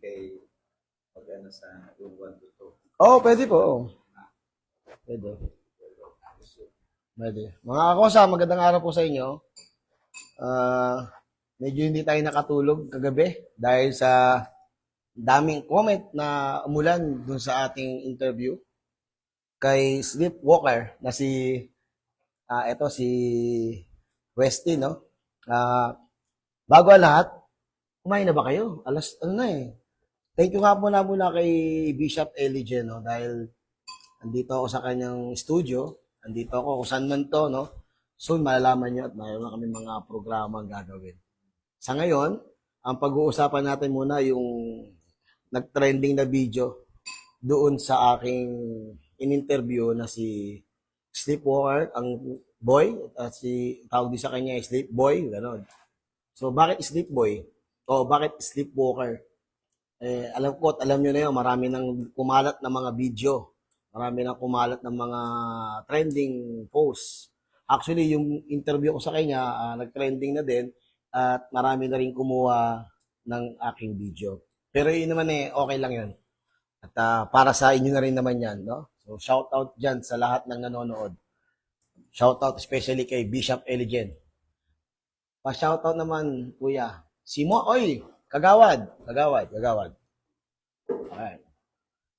kay pag ano sa yung 1 to 2. Oo, pwede po. oo. Pwede. Pwede. Mga kakosa, magandang araw po sa inyo. Ah, medyo hindi tayo nakatulog kagabi dahil sa daming comment na umulan dun sa ating interview kay Sleepwalker na si ah eto si Westy, no? Ah, bago lahat, kumain na ba kayo? Alas ano na eh. Thank you nga muna muna kay Bishop Elijah, no? Dahil andito ako sa kanyang studio. Andito ako kung saan man to, no? Soon malalaman nyo at mayroon na kami mga programa gagawin. Sa ngayon, ang pag-uusapan natin muna yung nag-trending na video doon sa aking in-interview na si Sleepwalker, ang boy, at si tawag din sa kanya Sleep Boy, gano'n. So, bakit Sleep Boy? O bakit Sleepwalker? Eh, alam ko at alam nyo na yun, marami nang kumalat na mga video. Marami nang kumalat ng mga trending posts. Actually, yung interview ko sa kanya, ah, nag-trending na din at marami na rin kumuha ng aking video. Pero yun naman eh, okay lang yun. At ah, para sa inyo na rin naman yan, no? So, shout out dyan sa lahat ng nanonood. Shout out especially kay Bishop Eligen. Pa-shout out naman, kuya. Simo, oy, kagawad, kagawad, kagawad. Alright.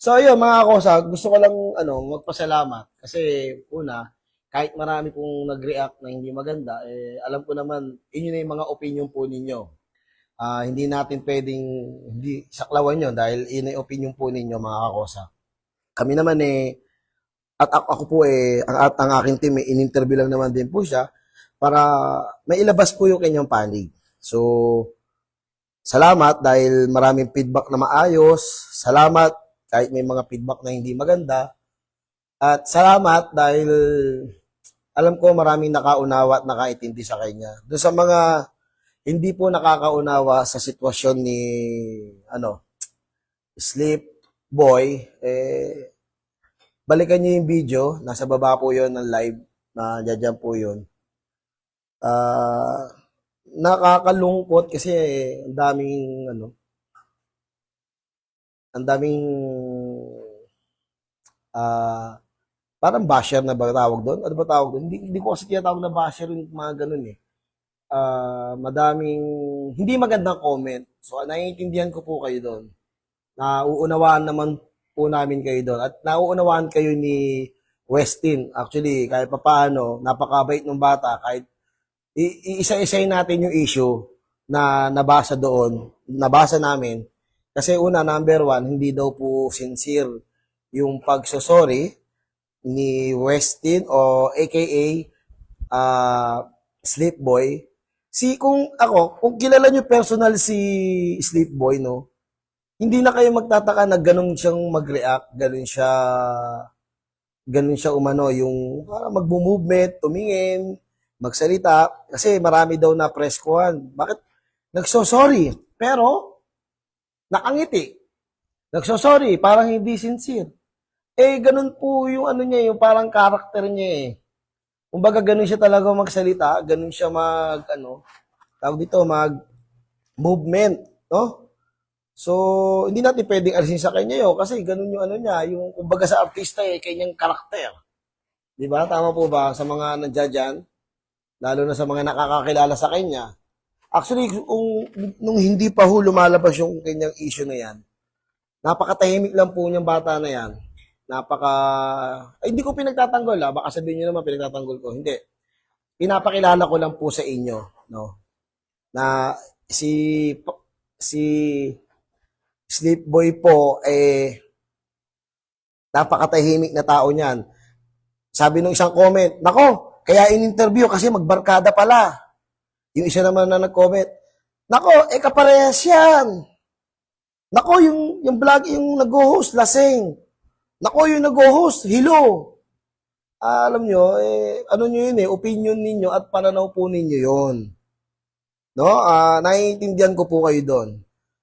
So, ayun, mga kosa, gusto ko lang, ano, magpasalamat. Kasi, una, kahit marami pong nag-react na hindi maganda, eh, alam ko naman, inyo na yung mga opinion po ninyo. Ah, hindi natin pwedeng, hindi saklawan yun dahil yun yung opinion po ninyo, mga kakosa. Kami naman eh, at ako, ako po eh, ang, at ang aking team, eh, in-interview lang naman din po siya para mailabas po yung kanyang panig. So, salamat dahil maraming feedback na maayos. Salamat kahit may mga feedback na hindi maganda. At salamat dahil alam ko maraming nakaunawa at nakaintindi sa kanya. Doon sa mga hindi po nakakaunawa sa sitwasyon ni ano sleep boy eh balikan niyo yung video nasa baba po yon ng live na dyan po yon ah nakakalungkot kasi ang daming ano ang daming ah parang basher na ba tawag doon? Ano ba tawag doon? Hindi, hindi ko kasi tinatawag na basher yung mga ganun eh. Ah, madaming hindi magandang comment. So, naiintindihan ko po kayo doon. Nauunawaan naman po namin kayo doon. At nauunawaan kayo ni Westin. Actually, kahit papaano, napakabait ng bata. Kahit iisa-isay natin yung issue na nabasa doon, nabasa namin. Kasi una, number one, hindi daw po sincere yung pagsosorry ni Westin o aka ah Sleep Boy. Si kung ako, kung kilala nyo personal si Sleep Boy, no, hindi na kayo magtataka na ganun siyang mag-react, ganun siya, ganun siya umano, yung para magbo-movement, tumingin, magsalita, kasi marami daw na preskuhan. Bakit? Nagso-sorry, pero nakangiti. Nagso-sorry, parang hindi sincere. Eh, ganun po yung ano niya, yung parang karakter niya eh. Kumbaga, ganun siya talaga magsalita, ganun siya mag, ano, tawag dito, mag movement, no? So, hindi natin pwedeng alisin sa kanya yun kasi ganun yung ano niya, yung kumbaga sa artista eh, kanyang karakter. Di ba? Tama po ba sa mga nandiyan dyan? Lalo na sa mga nakakakilala sa kanya. Actually, kung, nung hindi pa ho lumalabas yung kanyang issue na yan, napakatahimik lang po niyang bata na yan. Napaka, ay hindi ko pinagtatanggol ha, baka sabihin niyo naman pinagtatanggol ko. Hindi. Pinapakilala ko lang po sa inyo, no? Na si, si Sleep Boy po, eh, napakatahimik na tao niyan. Sabi nung isang comment, nako, kaya in-interview kasi magbarkada pala. Yung isa naman na nag-comment, nako, eh kaparehas yan. Nako, yung, yung vlog, yung nag-host, lasing. Nako, yung nag-host, hilo. Ah, alam nyo, eh, ano nyo yun eh, opinion ninyo at pananaw po ninyo yon No? Ah, naiintindihan ko po kayo doon.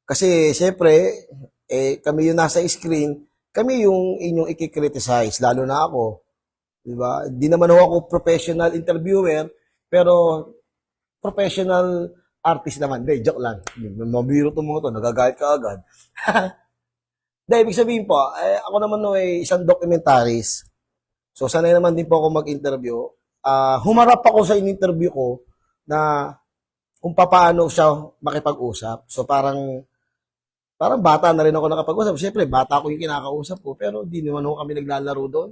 Kasi, syempre, eh, kami yung nasa screen, kami yung inyong ikikriticize, lalo na ako. Di ba? Di naman ako professional interviewer, pero professional artist naman. Hindi, joke lang. Mabiro itong mga to, nagagalit ka agad. Hindi, ibig sabihin po, eh, ako naman no, eh, isang documentaries. So, sanay naman din po ako mag-interview. Ah, humarap ako sa in-interview ko na kung paano siya makipag-usap. So, parang parang bata na rin ako nakapag-usap. Siyempre, bata ko yung kinakausap ko, pero di naman ako kami naglalaro doon.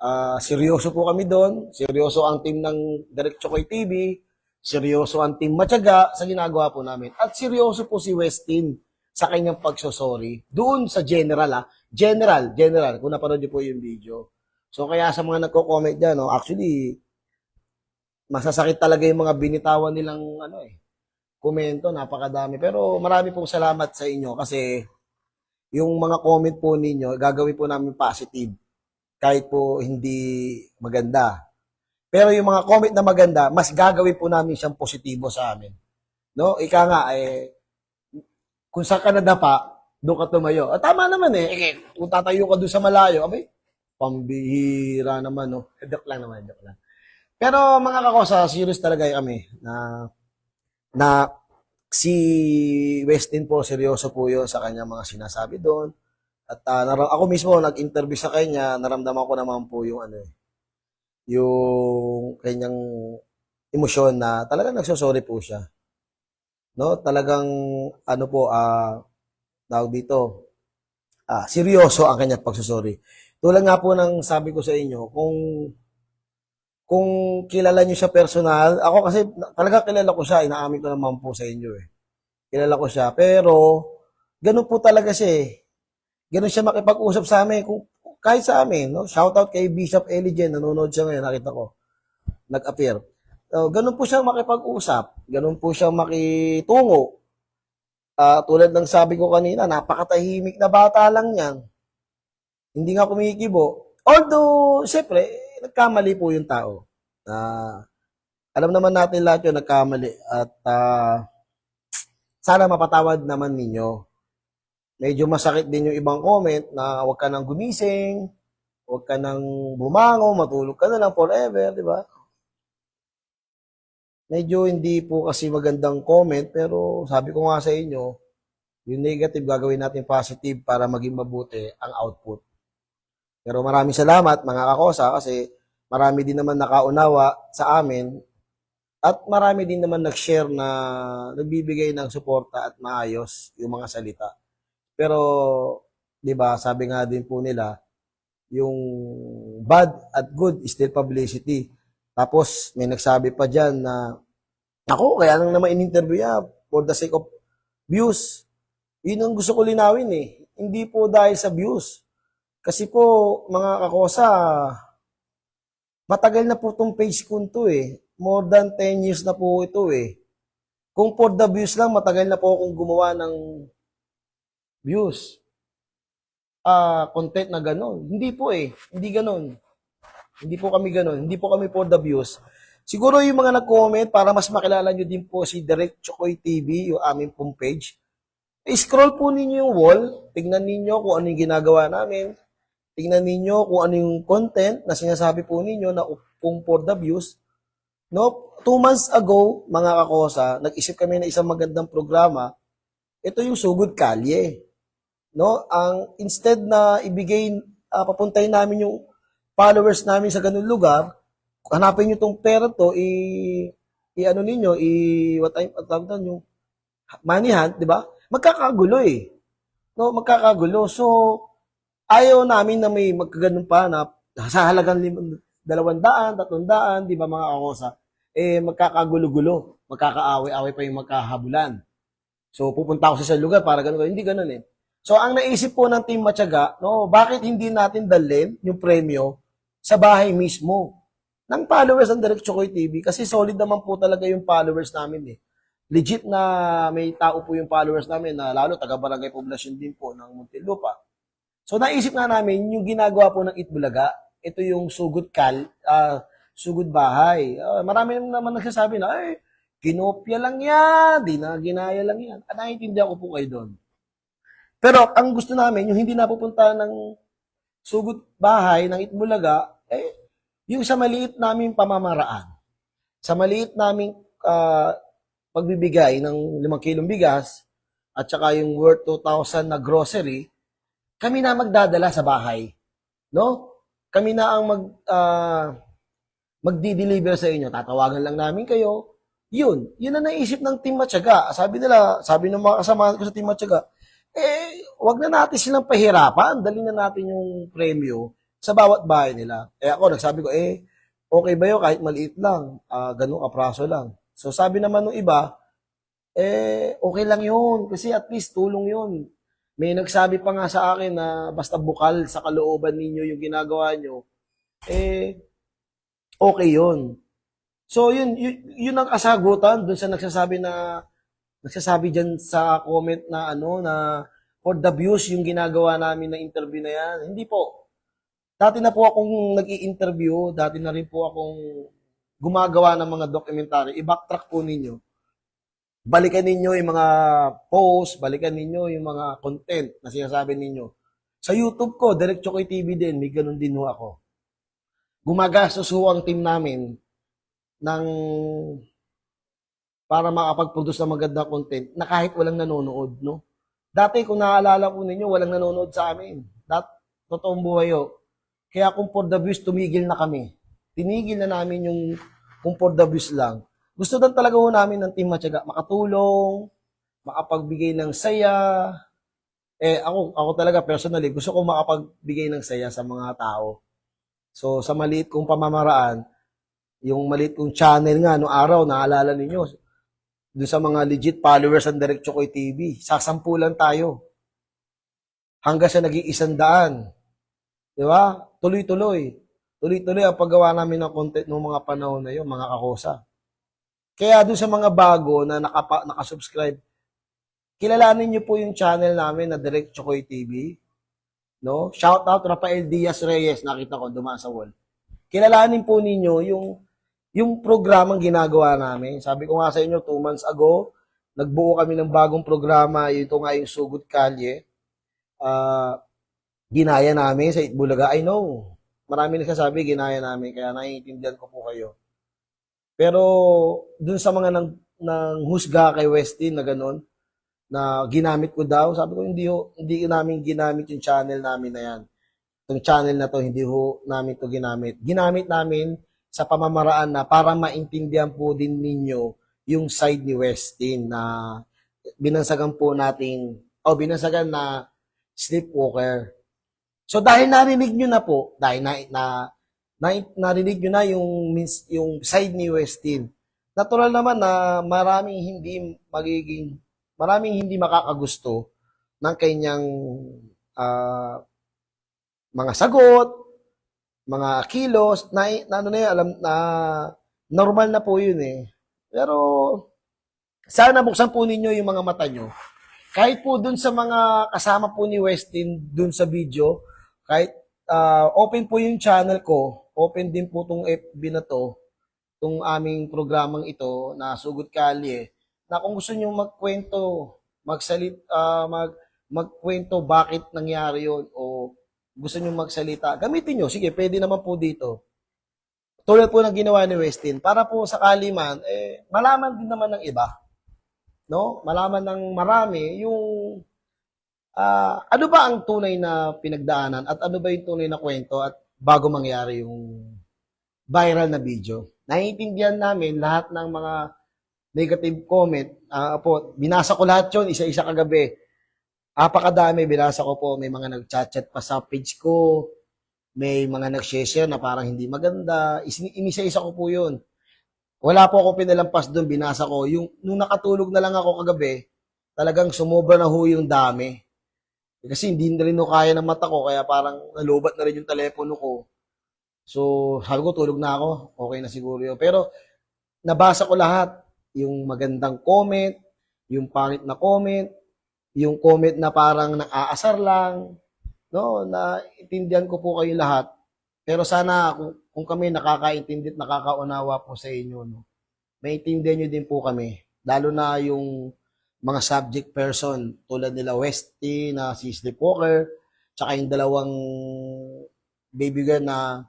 Ah, seryoso po kami doon. Seryoso ang team ng Direct Chokoy TV. Seryoso ang team Matyaga sa ginagawa po namin. At seryoso po si Westin sa kanyang pagsosorry. Doon sa general, ah. General, general. Kung napanood niyo po yung video. So, kaya sa mga nagko-comment dyan, no, actually, masasakit talaga yung mga binitawan nilang, ano eh, komento, napakadami. Pero marami pong salamat sa inyo kasi yung mga comment po ninyo, gagawin po namin positive kahit po hindi maganda. Pero yung mga comment na maganda, mas gagawin po namin siyang positibo sa amin. No? Ika nga, eh, kung saan ka nadapa, doon ka tumayo. At tama naman eh. eh kung tatayo ka doon sa malayo, abay, pambihira naman, no? Joke lang naman, joke lang. Pero mga kakosa, serious talaga kami na na si Westin po, seryoso po yun sa kanya mga sinasabi doon. At ah, nara- ako mismo, nag-interview sa kanya, naramdaman ko naman po yung ano eh, yung kanyang emosyon na talagang nagsosorry po siya. No, talagang ano po, ah, tawag dito, ah, seryoso ang kanyang pagsosorry. Tulad nga po ng sabi ko sa inyo, kung kung kilala niyo siya personal, ako kasi talaga kilala ko siya, inaamin ko naman po sa inyo eh. Kilala ko siya, pero ganun po talaga siya eh. Ganun siya makipag-usap sa amin, kung, kahit sa amin, no? Shoutout kay Bishop Eligen, nanonood siya ngayon, nakita ko, nag-appear. So, ganun po siya makipag-usap, ganun po siya makitungo. Ah, tulad ng sabi ko kanina, napakatahimik na bata lang yan. Hindi nga kumikibo. Although, siyempre, nagkamali po yung tao. Na alam naman natin lahat yun, nagkamali. At ah, sana mapatawad naman ninyo. Medyo masakit din yung ibang comment na huwag ka nang gumising, huwag ka nang bumango, matulog ka na lang forever, di ba? Medyo hindi po kasi magandang comment, pero sabi ko nga sa inyo, yung negative gagawin natin positive para maging mabuti ang output. Pero maraming salamat mga kakosa kasi marami din naman nakaunawa sa amin at marami din naman nag-share na nagbibigay ng suporta at maayos yung mga salita. Pero 'di ba, sabi nga din po nila, yung bad at good is still publicity. Tapos may nagsabi pa diyan na ako kaya lang naman in-interview ya for the sake of views. Yun ang gusto ko linawin eh. Hindi po dahil sa views. Kasi po, mga kakosa, matagal na po itong page ko to eh. More than 10 years na po ito eh. Kung for the views lang, matagal na po akong gumawa ng views. Ah, content na ganon. Hindi po eh. Hindi ganon. Hindi po kami ganon. Hindi po kami for the views. Siguro yung mga nag-comment para mas makilala nyo din po si Direct Chokoy TV, yung aming pong page. I-scroll po ninyo yung wall. Tingnan ninyo kung ano yung ginagawa namin. Tingnan ninyo kung ano yung content na sinasabi po ninyo na kung for the views. No, two months ago, mga kakosa, nag-isip kami ng isang magandang programa. Ito yung Sugod Kalye. No, ang instead na ibigay, uh, papuntahin namin yung followers namin sa ganung lugar, hanapin nyo tong pera to, i, i ano ninyo, i, what time, what doon, yung money hunt, di ba? Magkakagulo eh. No, magkakagulo. So, ayaw namin na may magkaganon pa na sa halagang lim- dalawang daan, tatlong daan, di ba mga kakosa, eh magkakagulo-gulo, magkakaaway-away pa yung magkahabulan. So pupunta ako sa isang lugar para ganun, hindi ganun eh. So ang naisip po ng Team Matyaga, no, bakit hindi natin dalhin yung premyo sa bahay mismo ng followers ng Direct Chokoy TV kasi solid naman po talaga yung followers namin eh. Legit na may tao po yung followers namin na lalo taga-barangay poblasyon din po ng Muntinlupa. So naisip nga namin yung ginagawa po ng Itbulaga, ito yung sugod kal, ah, sugod bahay. Ah, marami naman nagsasabi na, ay, kinopya lang yan, di na ginaya lang yan. At naiintindihan ko po kayo doon. Pero ang gusto namin, yung hindi napupunta ng sugod bahay ng Itbulaga, eh, yung sa maliit naming pamamaraan, sa maliit naming ah, pagbibigay ng 5 kilong bigas at saka yung worth 2,000 na grocery, kami na magdadala sa bahay. No? Kami na ang mag ah, magdi-deliver sa inyo. Tatawagan lang namin kayo. Yun, yun ang naisip ng Team Matyaga. Sabi nila, sabi ng mga kasamahan ko sa Team Matyaga, eh, wag na natin silang pahirapan. Dali na natin yung premyo sa bawat bahay nila. Eh ako, nagsabi ko, eh, okay ba yun kahit maliit lang? Ah, ganun kapraso lang. So sabi naman ng iba, eh, okay lang yun. Kasi at least tulong yun. May nagsabi pa nga sa akin na basta bukal sa kalooban ninyo yung ginagawa nyo, eh, okay yun. So, yun, yun, yun ang kasagutan dun sa nagsasabi na, nagsasabi dyan sa comment na ano, na for the views yung ginagawa namin na interview na yan. Hindi po. Dati na po akong nag interview dati na rin po akong gumagawa ng mga documentary. I-backtrack po ninyo. Balikan ninyo yung mga post, balikan ninyo yung mga content na sinasabi ninyo. Sa YouTube ko, Direct Chokoy TV din, may ganun din ho ako. Gumagastos ho ang team namin ng para makapag-produce ng magandang content na kahit walang nanonood, no? Dati, kung naaalala po ninyo, walang nanonood sa amin. Dat, totoong buhay ho. Kaya kung for the views, tumigil na kami. Tinigil na namin yung kung for the views lang. Gusto lang talaga ho namin ng Team Matyaga, makatulong, makapagbigay ng saya. Eh, ako, ako talaga personally, gusto ko makapagbigay ng saya sa mga tao. So, sa maliit kong pamamaraan, yung maliit kong channel nga, no araw, naalala ninyo, doon sa mga legit followers ng Direct Chokoy TV, sasampulan tayo. Hanggang sa naging isang daan. Di ba? Tuloy-tuloy. Tuloy-tuloy ang paggawa namin ng content noong mga panahon na yun, mga kakosa. Kaya doon sa mga bago na nakapa, nakasubscribe, kilalanin niyo po yung channel namin na Direct Chokoy TV. No? Shout out Rafael Diaz Reyes, nakita ko dumaan sa wall. Kilalanin po ninyo yung yung programang ginagawa namin. Sabi ko nga sa inyo, two months ago, nagbuo kami ng bagong programa. Ito nga yung Sugut Kalye. Ah, ginaya namin sa Itbulaga. I know. Marami nagsasabi, ginaya namin. Kaya naiintindihan ko po kayo. Pero, dun sa mga nang, nang husga kay Westin na ganun, na ginamit ko daw, sabi ko, hindi, ho, hindi namin ginamit yung channel namin na yan. Itong channel na to, hindi ho namin to ginamit. Ginamit namin sa pamamaraan na para maintindihan po din ninyo yung side ni Westin na binansagan po natin, o binansagan na sleepwalker. So dahil narinig nyo na po, dahil na, na, na narinig nyo na yung, yung side ni Westin, natural naman na maraming hindi magiging, maraming hindi makakagusto ng kanyang ah, mga sagot, mga kilos, na, na ano na yun, alam na normal na po yun eh. Pero sana buksan po ninyo yung mga mata nyo. Kahit po dun sa mga kasama po ni Westin dun sa video, kahit ah, open po yung channel ko, open din po tong FB na to, tong aming programang ito na Sugot Kalye, na kung gusto nyo magkwento, magsalit, ah, mag, magkwento bakit nangyari yon o gusto nyo magsalita, gamitin nyo. Sige, pwede naman po dito. Tulad po ng ginawa ni Westin, para po sakali man, eh, malaman din naman ng iba. No? Malaman ng marami yung ah, ano ba ang tunay na pinagdaanan at ano ba yung tunay na kwento at bago mangyari yung viral na video. Naiintindihan namin lahat ng mga negative comment. Ah, po, binasa ko lahat yon isa-isa kagabi. Apakadami, binasa ko po. May mga nag-chat-chat pa sa page ko. May mga nag-share na parang hindi maganda. Is- Inisa-isa ko po yun. Wala po ako pinalampas doon, binasa ko. Yung, nung nakatulog na lang ako kagabi, talagang sumobra na ho yung dami. Kasi hindi na rin ho kaya ng mata ko, kaya parang nalubat na rin yung telepono ko. So, sabi ko, tulog na ako. Okay na siguro yun. Pero, nabasa ko lahat. Yung magandang comment, yung pangit na comment, yung comment na parang naaasar lang, no, na intindihan ko po kayo lahat. Pero sana kung, kung kami nakakaintindi at nakakaunawa po sa inyo, no, maintindihan nyo din po kami. Lalo na yung mga subject person tulad nila Westy na si Sleepwalker, tsaka yung dalawang baby girl na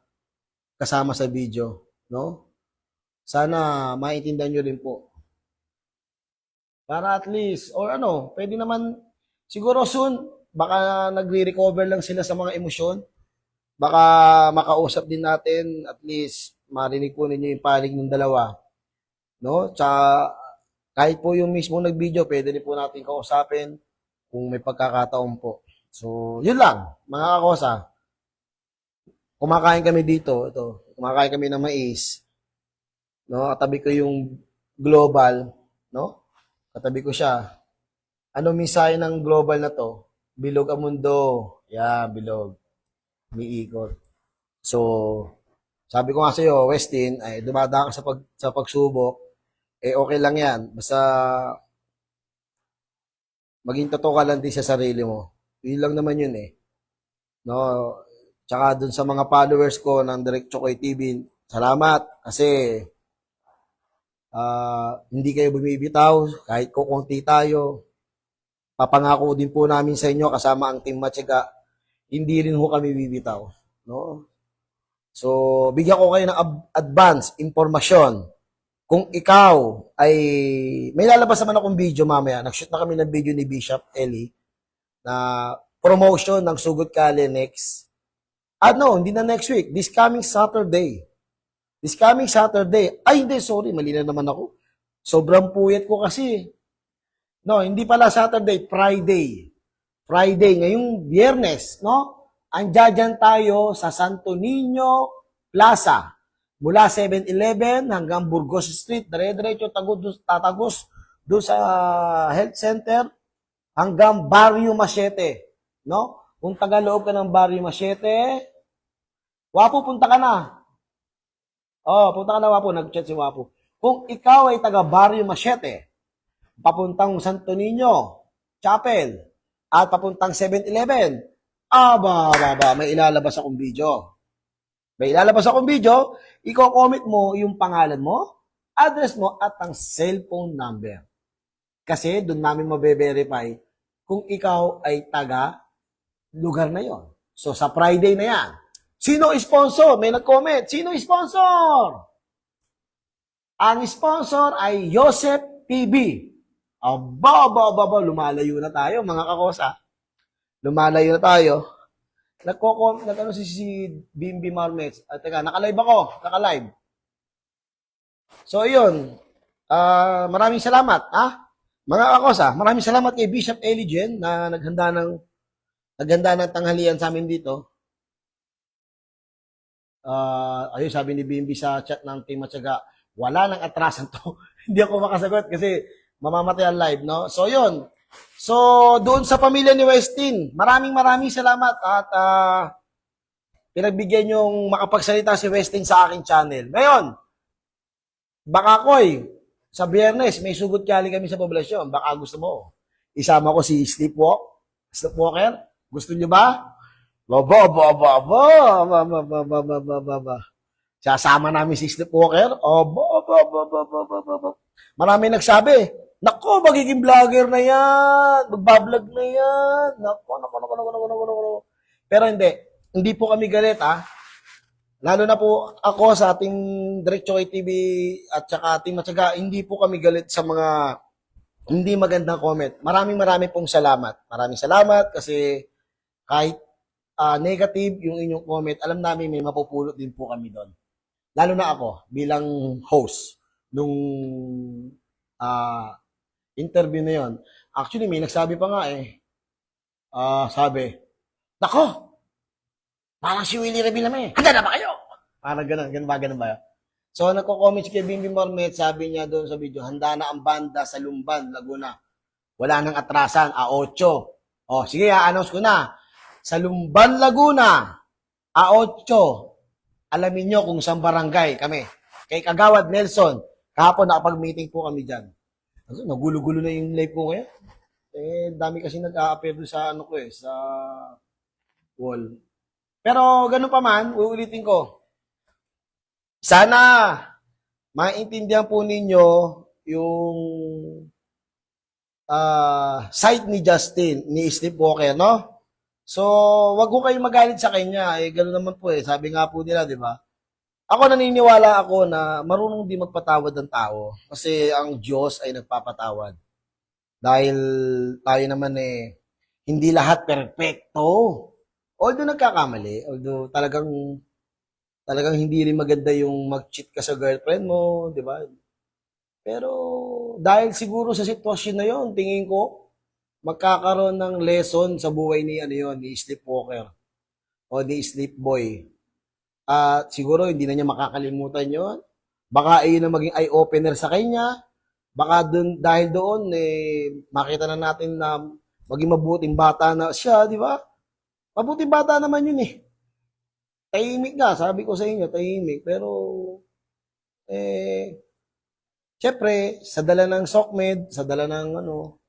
kasama sa video, no? Sana maintindihan nyo rin po. Para at least, or ano, pwede naman, siguro soon, baka nagre-recover lang sila sa mga emosyon. Baka makausap din natin, at least, marinig po ninyo yung panig ng dalawa. No? Tsaka, kahit po yung mismo nag-video, pwede rin po natin kausapin kung may pagkakataon po. So, yun lang, mga kakosa. Kumakain kami dito, ito, kumakain kami ng mais. No, katabi ko yung global, no? Katabi ko siya. Ano mensahe ng global na to? Bilog ang mundo. Yeah, bilog. Umiikot. So, sabi ko nga sa iyo, Westin, ay dumadaan ka sa pag sa pagsubok, eh okay lang 'yan. Basta maging totoo ka lang din sa sarili mo. Yun lang naman yun eh. No, tsaka dun sa mga followers ko ng Direct Chokoy TV, salamat kasi ah, hindi kayo bumibitaw kahit kukunti tayo. Papangako din po namin sa inyo kasama ang Team Matyaga, hindi rin ho kami bibitaw. No? So, bigyan ko kayo ng advance informasyon. Kung ikaw ay may lalabas naman akong video mamaya. Nag-shoot na kami ng video ni Bishop Eli na promotion ng Sugot Kali next. Ah, no, hindi na next week. This coming Saturday. This coming Saturday. Ay, hindi, sorry. Mali na naman ako. Sobrang puyat ko kasi. No, hindi pala Saturday, Friday. Friday, ngayong biyernes, no? Andiyan tayo sa Santo Niño Plaza. Mula 7-Eleven hanggang Burgos Street, dire-diretso tagos, tatagos doon sa health center hanggang Barrio Machete. No? Kung taga-loob ka ng Barrio Machete, Wapo, punta ka na. Oh, punta ka na, Wapo. Nag-chat si Wapo. Kung ikaw ay taga Barrio Machete, papuntang Santo Niño, Chapel, at papuntang 7-Eleven, aba, aba, may ilalabas akong video. May ilalabas akong video, i-comment mo yung pangalan mo, address mo, at ang cellphone number. Kasi doon namin mabe-verify kung ikaw ay taga lugar na yon. So, sa Friday na yan. Sino sponsor? May nag-comment. Sino sponsor? Ang sponsor ay Joseph TV. Aba, aba, aba, aba, lumalayo na tayo, mga kakosa. Lumalayo na tayo. Nagko nag si, si Bimbi Marmets. At teka, naka-live ako. Naka-live. So, yun. Ah, maraming salamat, ha? Mga kakosa, maraming salamat kay Bishop Eligen na naghanda ng naghanda ng tanghalian sa amin dito. Ah, ayun sabi ni Bimbi sa chat ng Team Matyaga, wala nang atrasan to. Hindi ako makasagot kasi mamamatay ang live, no? So, yun. So, doon sa pamilya ni Westin, maraming maraming salamat at ah, pinagbigyan yung makapagsalita si Westin sa aking channel. Ngayon, baka koy, sa biyernes, may sugot kali kami sa poblasyon. Baka gusto mo. Isama ko si Sleepwalk. Sleepwalker. Gusto niyo ba? Baba, baba, baba, baba, baba, baba, baba. Sasama namin si Sleepwalker. Oh, baba, baba, baba, baba. Marami nagsabi, Nako, magiging vlogger na yan. Magbablog na yan. Nako, nako, nako, nako, nako, nako, nako. Pero hindi. Hindi po kami galit, ha? Lalo na po ako sa ating Diretso TV at saka ating Matyaga, hindi po kami galit sa mga hindi magandang comment. Maraming maraming pong salamat. Maraming salamat kasi kahit ah, negative yung inyong comment, alam namin may mapupulot din po kami doon. Lalo na ako bilang host nung ah, interview na yon. Actually, may nagsabi pa nga eh. Ah, sabi, Nako! Parang si Willie Revillame. Handa na ba kayo? Parang ganun, ganun ba, ganun ba? So, nagko-comment si Kevin Mormet, sabi niya doon sa video, handa na ang banda sa Lumban, Laguna. Wala nang atrasan, A8. O, sige, a-announce ko na. Sa Lumban, Laguna, A8. Alamin nyo kung saan barangay kami. Kay Kagawad Nelson, kahapon nakapag-meeting po kami dyan. Ano, Nagulo-gulo na yung live ko ngayon. Eh, dami kasi nag-a-appear sa ano ko eh, sa wall. Pero ganun pa man, uulitin ko. Sana maintindihan po ninyo yung ah side ni Justin, ni Steve Walker, no? So, wag ko kayong magalit sa kanya. Eh, gano'n naman po eh. Sabi nga po nila, di ba? Ako naniniwala ako na marunong din magpatawad ng tao kasi ang Diyos ay nagpapatawad. Dahil tayo naman eh, hindi lahat perfecto. Although nagkakamali, although talagang talagang hindi rin maganda yung mag-cheat ka sa girlfriend mo, di ba? Pero dahil siguro sa sitwasyon na yon, tingin ko magkakaroon ng lesson sa buhay ni ano yon, ni Sleepwalker o ni Sleep Boy. At siguro hindi na niya makakalimutan yon. Baka ayun ang maging eye-opener sa kanya. Baka dun, dahil doon, eh, makita na natin na maging mabuting bata na siya, di ba? Mabuting bata naman yun eh. Tahimik nga, sabi ko sa inyo, tahimik. Pero, eh, syempre, sa dala ng SOCMED, sa dala ng ano,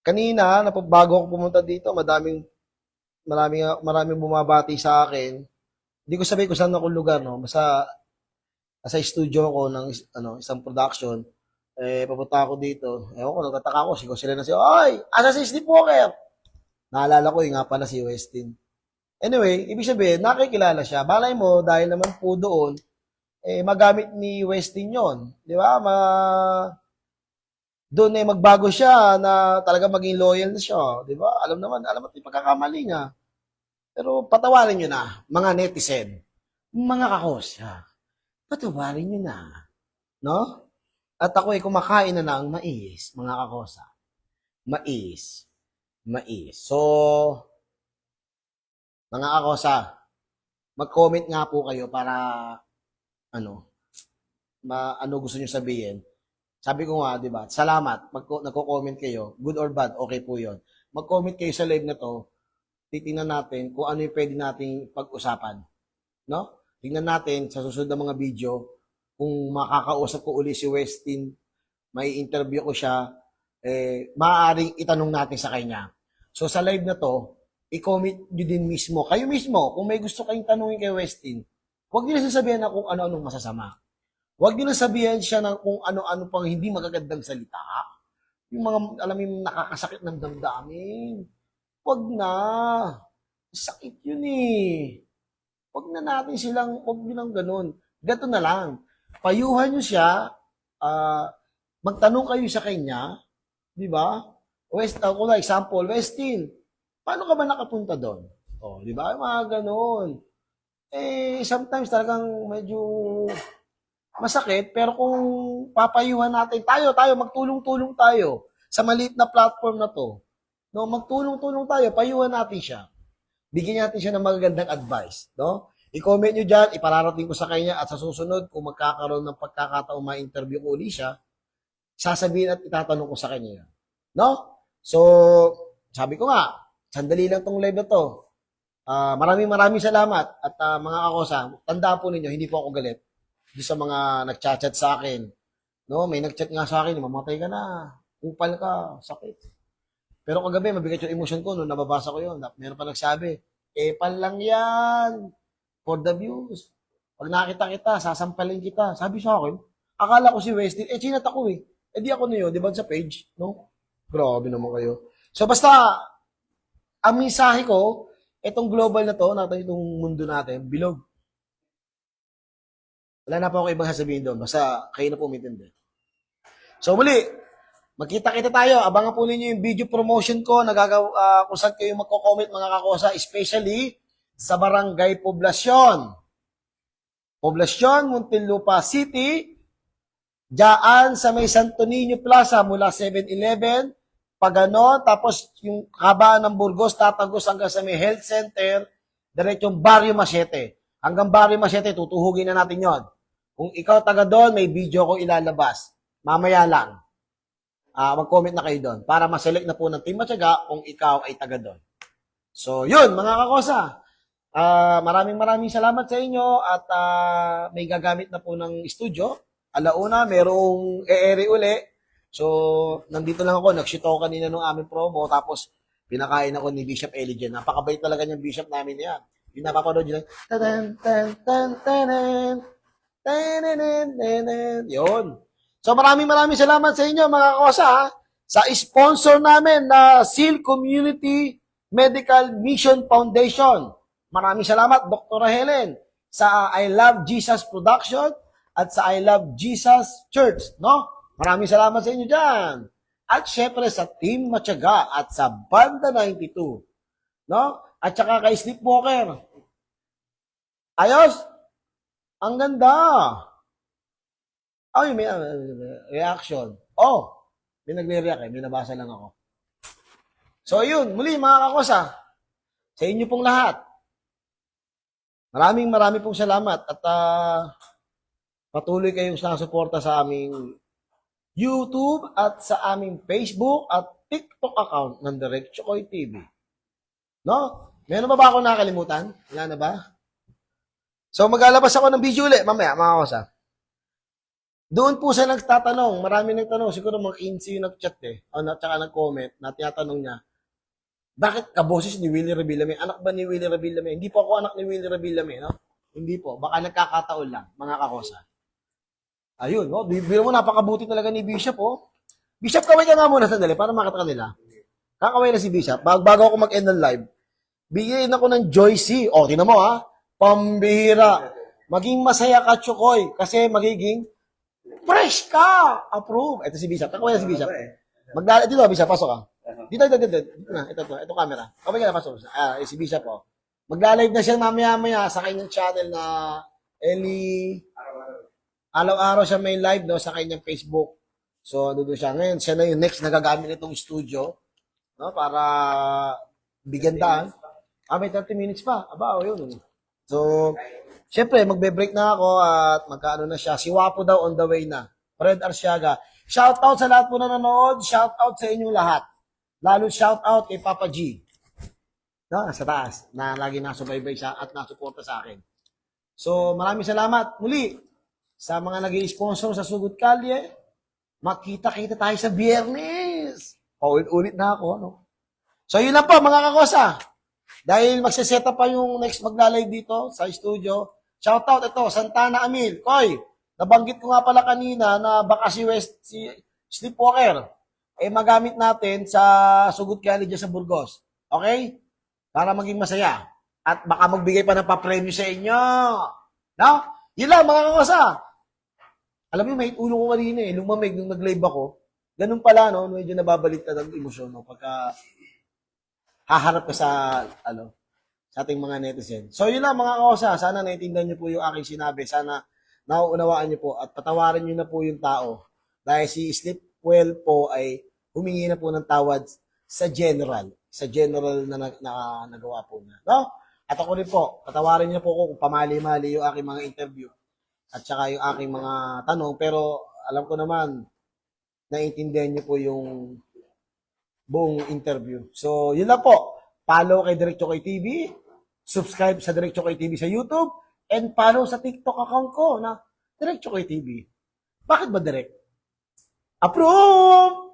kanina, bago ako pumunta dito, madaming, maraming, maraming bumabati sa akin. Hindi ko sabihin kung saan ako lugar, no? Basta, sa studio ko ng ano, isang production, eh, papunta ako dito. Ewan ko, nagtataka ako, sigaw sila na siya, Ay! Asa si Sleepwalker? Naalala ko, yung nga pala si Westin. Anyway, ibig sabihin, nakikilala siya. Balay mo, dahil naman po doon, eh, magamit ni Westin yon Di ba? Ma... Doon eh, magbago siya na talaga maging loyal na siya. Di ba? Alam naman, alam yung pagkakamali niya. Pero patawarin nyo na, mga netizen, mga kakosya, patawarin nyo na. No? At ako ay kumakain na ng mais, mga kakosa. Mais. Mais. So, mga kakosa, mag-comment nga po kayo para, ano, ma, ano gusto nyo sabihin. Sabi ko nga, di ba, salamat, mag nagko-comment kayo, good or bad, okay po yon Mag-comment kayo sa live na to, titingnan natin kung ano yung pwede nating pag-usapan. No? Tingnan natin sa susunod na mga video, kung makakausap ko uli si Westin, may interview ko siya, eh, maaaring itanong natin sa kanya. So sa live na to, i-comment nyo din mismo. Kayo mismo, kung may gusto kayong tanungin kay Westin, huwag nyo na sasabihan na kung ano-anong masasama. Huwag nyo na sabihan siya ng kung ano-ano pang hindi magagandang salita. Yung mga, alam mo, nakakasakit ng damdamin. Huwag na. Sakit yun eh. Huwag na natin silang, huwag nyo lang ganun. Gato na lang. Payuhan nyo siya, ah, magtanong kayo sa kanya, di ba? West, ako na, example, Westin, paano ka ba nakapunta doon? Oh, di ba? Mga ganun. Eh, sometimes talagang medyo masakit, pero kung papayuhan natin, tayo, tayo, magtulong-tulong tayo sa maliit na platform na to. No, magtulong-tulong tayo, payuhan natin siya. Bigyan natin siya ng magagandang advice, no? I-comment nyo dyan, ipararating ko sa kanya at sa susunod, kung magkakaroon ng pagkakataong ma-interview ko uli siya, sasabihin at itatanong ko sa kanya. No? So, sabi ko nga, sandali lang tong live na to. Ah, maraming maraming salamat at ah, mga kakosa, tandaan po ninyo, hindi po ako galit. Di sa mga nagchat-chat sa akin. No, may nagchat nga sa akin, mamatay ka na. Upal ka, sakit. Pero kagabi, mabigat yung emotion ko nung nababasa ko yun. Meron pa nagsabi, epal lang yan. For the views. Pag nakita kita, sasampalin kita. Sabi sa akin, akala ko si Westin, eh, chinat ako eh. Eh, di ako na yun, di ba sa page, no? Grabe naman kayo. So, basta, ang mensahe ko, itong global na to, natin itong mundo natin, bilog. Wala na po ako ibang sasabihin doon. Basta, kayo na po umintindi. So, muli, magkita-kita tayo. Abangan po ninyo yung video promotion ko. Nagagaw, ah, kung saan kayo magko-comment mga kakosa, especially sa Barangay Poblasyon. Poblasyon, Muntinlupa City, Diyan sa may Santo Niño Plaza mula 7-Eleven, pagano, tapos yung kabaan ng Burgos, tatagos hanggang sa may health center, diretsong Barrio Machete. Hanggang Barrio Machete, tutuhugin na natin yon. Kung ikaw taga doon, may video ko ilalabas. Mamaya lang. Ah, mag-comment na kayo doon para ma-select na po ng Team Matyaga kung ikaw ay taga doon. So, yun, mga kakosa. Ah, maraming maraming salamat sa inyo at ah, may gagamit na po ng studio. Alauna, merong e-ere uli. So, nandito lang ako. Nag-shoot ako kanina nung aming promo. Tapos, pinakain ako ni Bishop Eligen. Napakabait talaga niyang bishop namin yan. Yung napapanood yun. Tadan, tan, tan, tanan. Tanan, tanan. Yun. So, maraming maraming salamat sa inyo, mga kosa. ha. Sa sponsor namin na SEAL Community Medical Mission Foundation. Maraming salamat, Dr. Helen, sa I Love Jesus Production at sa I Love Jesus Church, no? Maraming salamat sa inyo dyan. At syempre sa Team Matyaga at sa Banda 92. No? At saka kay Sleepwalker. Ayos? Ang ganda. Ay, may uh, reaction. Oh, may nagre-react eh. May nabasa lang ako. So, yun. Muli, mga kakosa. Sa inyo pong lahat. Maraming maraming pong salamat at ah, patuloy kayong nasuporta sa aming YouTube at sa aming Facebook at TikTok account ng Direct Chokoy TV. No? Meron ba ba ako nakalimutan? Wala na ba? So maglalabas ako ng video ulit mamaya mga kosa. Doon po sa nagtatanong, marami nagtanong, siguro mga 15 yung nag-chat eh, o na, tsaka nag-comment, na tinatanong niya, bakit kaboses ni Willie Revillame? Anak ba ni Willie Revillame? Hindi po ako anak ni Willie Revillame, no? Hindi po. Baka nagkakataon lang, mga kakosa. Ayun, no? Bi- Biro mo, napakabuti talaga ni Bishop, oh. Bishop, kaway ka nga muna sandali para makita ka nila. Kakaway na si Bishop. Bago ako mag-end ng live, bigyan ako ng Joycey. O, tinan mo, ha? Pambihira. Maging masaya ka, Chokoy, kasi magiging fresh ka! Approve. Ito si Bishop. Na si Bishop. Magdala, dito, Bishop, pasok ka. Dito, dito, dito. Dito na, ito, ito, ito camera. Kapag ka pasok. Ah, eh, si Bishop, oh. Magla-live na siya mamaya-maya sa kanyang channel na Eli... Araw-araw siya may live, no, sa kanyang Facebook. So, doon siya. Ngayon, siya na yung next na gagamit itong studio, no, para bigyan daan. Ah, may 30 minutes pa. Aba, oh, yun. So, syempre, magbe-break na ako at magkaano na siya. Si Wapo daw on the way na. Fred Arsiaga. Shout out sa lahat po na nanonood. Shout out sa inyong lahat. Lalo shout out kay Papa G. No, sa taas. Na lagi nasubaybay siya at nasuporta sa akin. So, maraming salamat. Muli, sa mga nag sponsor sa Sugod Kalye, makita-kita tayo sa biyernes. Paulit-ulit na ako, ano? So, yun lang po, mga kakosa. Dahil magsiset up pa yung next magla-live dito sa studio. Shoutout ito, Santana Amil. Koy, nabanggit ko nga pala kanina na baka si West, si Sleepwalker, eh magamit natin sa Sugut Kali sa Burgos. Okay? Para maging masaya. At baka magbigay pa ng pa-premyo sa inyo. No? Yun lang, mga kakosa. Alam mo, may ulo ko kanina eh. Lumamig nung nag-live ako. Ganun pala, no? Medyo nababalik na ng emosyon, no? Pagka haharap ka sa, ano, sa ating mga netizen. So, yun lang mga kaosa. Sana naiintindihan niyo po yung aking sinabi. Sana nauunawaan niyo po at patawarin niyo na po yung tao. Dahil si Sleepwell po ay humingi na po ng tawad sa general. Sa general na, na, na nagawa po na. No? At ako rin po, patawarin niyo po ko kung pamali-mali yung aking mga interview at saka yung aking mga tanong. Pero alam ko naman, naiintindihan niyo po yung buong interview. So, yun lang po. Follow kay Direct Chokoy TV, subscribe sa Direct Chokoy TV sa YouTube, and follow sa TikTok account ko na Direct Chokoy TV. Bakit ba Direct? Approve!